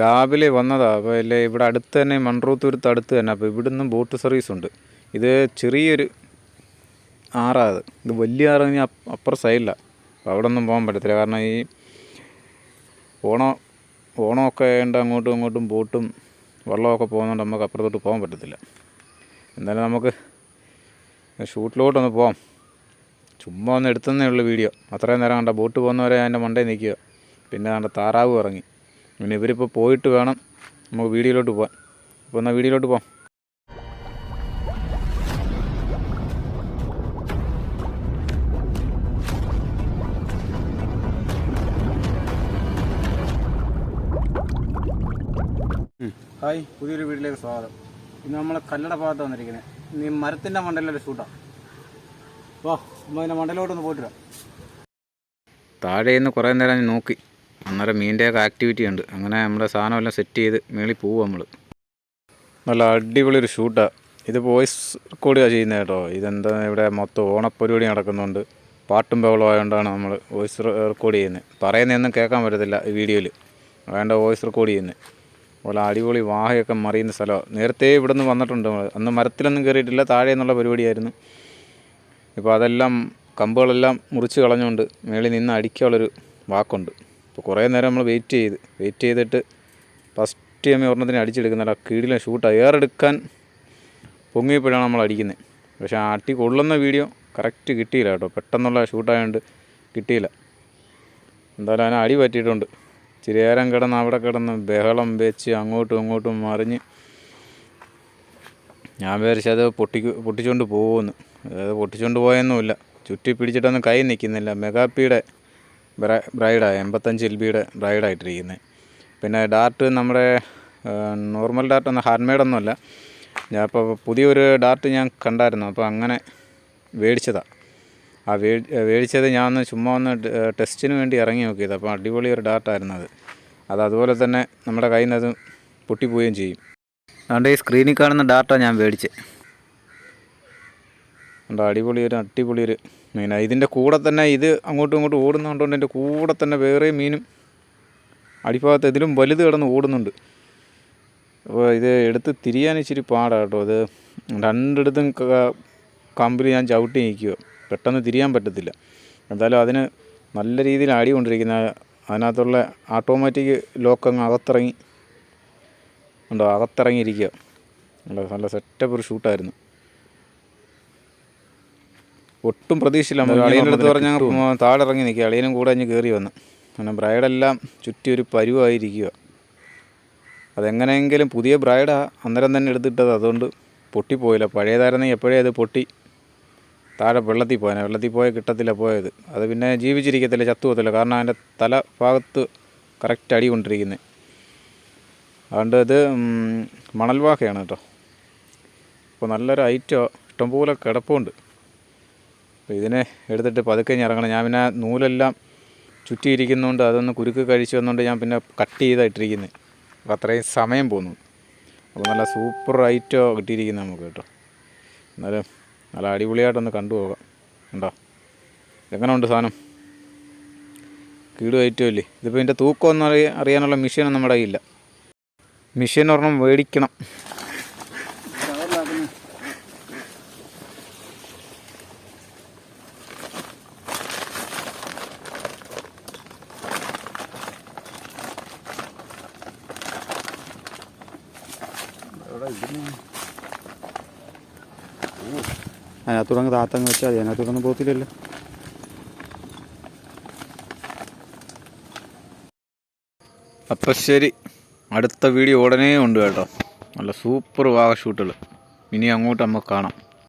രാവിലെ വന്നതാണ് അപ്പോൾ അല്ലേ ഇവിടെ അടുത്ത് തന്നെ മൺറോത്തൂരത്ത് അടുത്ത് തന്നെ. അപ്പോൾ ഇവിടെ നിന്നും ബോട്ട് സർവീസ് ഉണ്ട്. ഇത് ചെറിയൊരു ആറാത്. ഇത് വലിയ ആറ് കഴിഞ്ഞാൽ അപ്പുറം സൈഡിലാണ് അപ്പോൾ അവിടെ ഒന്നും പോകാൻ പറ്റത്തില്ല. കാരണം ഈ ഓണം ഓണമൊക്കെ ആയതുകൊണ്ട് അങ്ങോട്ടും ഇങ്ങോട്ടും ബോട്ടും വെള്ളമൊക്കെ പോകുന്നതുകൊണ്ട് നമുക്ക് അപ്പുറത്തോട്ട് പോകാൻ പറ്റത്തില്ല. എന്തായാലും നമുക്ക് ഷൂട്ടിലോട്ടൊന്ന് പോകാം ചുമ്മാ ഒന്ന് എടുത്തതന്നേ ഉള്ളൂ വീഡിയോ. അത്രയും നേരം കണ്ട ബോട്ട് പോകുന്നവരെ അതിന്റെ മണ്ടയിൽ നിൽക്കുക. പിന്നെ കണ്ട താറാവ് ഇറങ്ങി. പിന്നെ ഇവരിപ്പോൾ പോയിട്ട് വേണം നമുക്ക് വീഡിയോയിലോട്ട് പോകാൻ അപ്പോൾ എന്നാൽ വീഡിയോയിലോട്ട് പോകാം ഹായ് പുതിയൊരു വീട്ടിലേക്ക് സ്വാഗതം. ഇന്ന് നമ്മൾ കല്ലട ഭാഗത്ത് വന്നിരിക്കുന്നത് ഇന്ന് ഈ മരത്തിന്റെ മണ്ടയിലൊരു ഷൂട്ടാണ് വാ നമ്മൾ അതിന്റെ മണ്ടയിലോട്ടൊന്ന് പോയിട്ട് വരാം. താഴെ നിന്ന് കുറേ നേരം നോക്കി. അന്നേരം മീനിന്റെയൊക്കെ ആക്ടിവിറ്റി ഉണ്ട്. അങ്ങനെ നമ്മുടെ സാധനം എല്ലാം സെറ്റ് ചെയ്ത് മേളിൽ പോവും നമ്മൾ നല്ല അടിപൊളി ഒരു ഷൂട്ടാണ് ഇത് വോയിസ് റെക്കോർഡാണ് ചെയ്യുന്നത് കേട്ടോ. ഇതെന്താ ഇവിടെ മൊത്തം ഓണപ്പരിപാടി നടക്കുന്നുണ്ട്. പാട്ടും ബഹളവും ആയതുകൊണ്ടാണ് നമ്മൾ വോയിസ് റെക്കോർഡ് ചെയ്യുന്നത്. പറയുന്നതൊന്നും കേൾക്കാൻ പറ്റത്തില്ല ഈ വീഡിയോയിൽ വേണ്ട വോയിസ് റെക്കോർഡ് ചെയ്യുന്നത്. അതുപോലെ അടിപൊളി വാഹയൊക്കെ മറിയുന്ന സ്ഥലമാണ് നേരത്തെ ഇവിടെ നിന്ന് വന്നിട്ടുണ്ട് അന്ന് മരത്തിലൊന്നും കയറിയിട്ടില്ല താഴെ നിന്നുള്ള പരിപാടിയായിരുന്നു. ഇപ്പോൾ അതെല്ലാം കമ്പുകളെല്ലാം മുറിച്ച് കളഞ്ഞുകൊണ്ട് മേളിൽ നിന്ന് അടിക്കാനുള്ളൊരു വാക്കുണ്ട്. ഇപ്പോൾ കുറേ നേരം നമ്മൾ വെയിറ്റ് ചെയ്ത് വെയിറ്റ് ചെയ്തിട്ട് ഫസ്റ്റ് നമ്മൾ ഒരെണ്ണത്തിന് അടിച്ചെടുക്കുന്നില്ല കീഴിലെ ഷൂട്ടാണ് ഏറെടുക്കാൻ പൊങ്ങിയപ്പോഴാണ് നമ്മൾ അടിക്കുന്നത്. പക്ഷേ അട്ടി കൊള്ളുന്ന വീഡിയോ കറക്റ്റ് കിട്ടിയില്ല കേട്ടോ. പെട്ടെന്നുള്ള ഷൂട്ടായതുകൊണ്ട് കിട്ടിയില്ല. എന്തായാലും അതിന് അടി പറ്റിയിട്ടുണ്ട്. ഇച്ചിരി നേരം കിടന്ന് അവിടെ കിടന്ന് ബഹളം വെച്ച് അങ്ങോട്ടും ഇങ്ങോട്ടും മറിഞ്ഞ് ഞാൻ വിചാരിച്ചത് പൊട്ടിക്ക് പൊട്ടിച്ചുകൊണ്ട് പോകുമെന്ന്. അതായത് പൊട്ടിച്ചുകൊണ്ട് പോയൊന്നുമില്ല. ചുറ്റി പിടിച്ചിട്ടൊന്നും കൈ നിൽക്കുന്നില്ല. മെഗാപ്പിയുടെ ബ്രൈഡാണ് എൺപത്തഞ്ച് എൽ ബിയുടെ ബ്രൈഡായിട്ടിരിക്കുന്നത് പിന്നെ ഡാർട്ട് നമ്മുടെ നോർമൽ ഡാർട്ട് ഒന്നും ഹാൻഡ്മെയ്ഡൊന്നുമല്ല ഞാൻ ഇപ്പോൾ പുതിയൊരു ഡാർട്ട് ഞാൻ കണ്ടായിരുന്നു. അപ്പോൾ അങ്ങനെ മേടിച്ചതാണ് ആ മേടിച്ചത് ഞാൻ ഒന്ന് ചുമ്മാ ഒന്ന് ടെസ്റ്റിന് വേണ്ടി ഇറങ്ങി നോക്കിയത്. അപ്പോൾ അടിപൊളി ഒരു ഡാർട്ടായിരുന്നു അത്. അത് അതുപോലെ തന്നെ നമ്മുടെ കയ്യിൽ നിന്ന് അത് പൊട്ടിപ്പോവുകയും ചെയ്യും. അതുകൊണ്ട് ഈ സ്ക്രീനിൽ കാണുന്ന ഡാർട്ടാണ് ഞാൻ മേടിച്ചത് അടിപൊളി ഒരു അടിപൊളി ഒരു മീനാണ് ഇതിന്റെ കൂടെ തന്നെ ഇത് അങ്ങോട്ടും ഇങ്ങോട്ടും ഓടുന്നതുകൊണ്ട് എന്റെ കൂടെ തന്നെ വേറെ മീനും അടിഭാഗത്ത് ഇതിലും വലുത് കിടന്ന് ഓടുന്നുണ്ട്. അപ്പോൾ ഇത് എടുത്ത് തിരിയാൻ ഇച്ചിരി പാടാണ് കേട്ടോ. അത് രണ്ടിടത്തും കമ്പിൽ ഞാൻ ചവിട്ടി നിൽക്കുക പെട്ടെന്ന് തിരിയാൻ പറ്റത്തില്ല. എന്തായാലും അതിന് നല്ല രീതിയിൽ അടി കൊണ്ടിരിക്കുന്ന അതിനകത്തുള്ള ഓട്ടോമാറ്റിക് ലോക്ക് അങ്ങ് അകത്തിറങ്ങി ഉണ്ടോ? അകത്തിറങ്ങിയിരിക്കുക നല്ല സെറ്റപ്പ് ഒരു ഷൂട്ടായിരുന്നു ഒട്ടും പ്രതീക്ഷയില്ല. നമ്മൾ അളിയന്റെ അടുത്ത് പറഞ്ഞാൽ താഴെ ഇറങ്ങി നിൽക്കുക അളിയനും കൂടെ അഞ്ഞ് കയറി വന്ന്. കാരണം ബ്രൈഡെല്ലാം ചുറ്റി ഒരു പരുവായിരിക്കുക. അതെങ്ങനെയെങ്കിലും പുതിയ ബ്രൈഡാ അന്നേരം തന്നെ എടുത്തിട്ടത്. അതുകൊണ്ട് പൊട്ടിപ്പോയില്ല പഴയതായിരുന്നെങ്കിൽ എപ്പോഴേ അത് പൊട്ടി താഴെ വെള്ളത്തിൽ പോയാൽ വെള്ളത്തിൽ പോയ കിട്ടത്തില്ല പോയത്. അത് പിന്നെ ജീവിച്ചിരിക്കത്തില്ല ചത്തു പോകത്തില്ല കാരണം അതിന്റെ തല ഭാഗത്ത് കറക്റ്റ് അടി കൊണ്ടിരിക്കുന്നത് അതുകൊണ്ട് ഇത് മണൽവാഹയാണ് കേട്ടോ. അപ്പോൾ നല്ലൊരു ഐറ്റോ. ഇഷ്ടംപോലെ കിടപ്പുണ്ട്. അപ്പോൾ ഇതിനെ എടുത്തിട്ട് പതുക്കെ ഞാൻ ഇറങ്ങണം. ഞാൻ പിന്നെ നൂലെല്ലാം ചുറ്റിയിരിക്കുന്നതുകൊണ്ട് അതൊന്ന് കുരുക്ക് കഴിച്ചു വന്നുകൊണ്ട് ഞാൻ പിന്നെ കട്ട് ചെയ്താണ് ഇട്ടിരിക്കുന്നത് അപ്പോൾ അത്രയും സമയം പോന്നു. അപ്പോൾ നല്ല സൂപ്പർ ഐറ്റോ കിട്ടിയിരിക്കുന്നത് നമുക്ക് കേട്ടോ. എന്നാലും നല്ല അടിപൊളിയായിട്ടൊന്ന് കണ്ടുപോകാം ഉണ്ടോ എങ്ങനെ ഉണ്ട് സാധനം? കീട് ഐറ്റം ഇല്ലേ ഇതിപ്പോൾ ഇതിന്റെ തൂക്കമൊന്നും അറിയ അറിയാനുള്ള മെഷീനൊന്നും നമ്മുടെ കയ്യില്ല മെഷീൻ ഒരെണ്ണം മേടിക്കണം. അതിനകത്തുടങ്ങ് താത്തങ്ങ് വെച്ചാൽ മതി. അതിനകത്തുടങ്ങ് പോത്തില്ലല്ലോ അപ്പം ശരി. അടുത്ത വീഡിയോ ഉടനെ ഉണ്ട് കേട്ടോ. നല്ല സൂപ്പർ വാഗ ഷൂട്ടുകൾ. ഇനി അങ്ങോട്ട് നമുക്ക് കാണാം.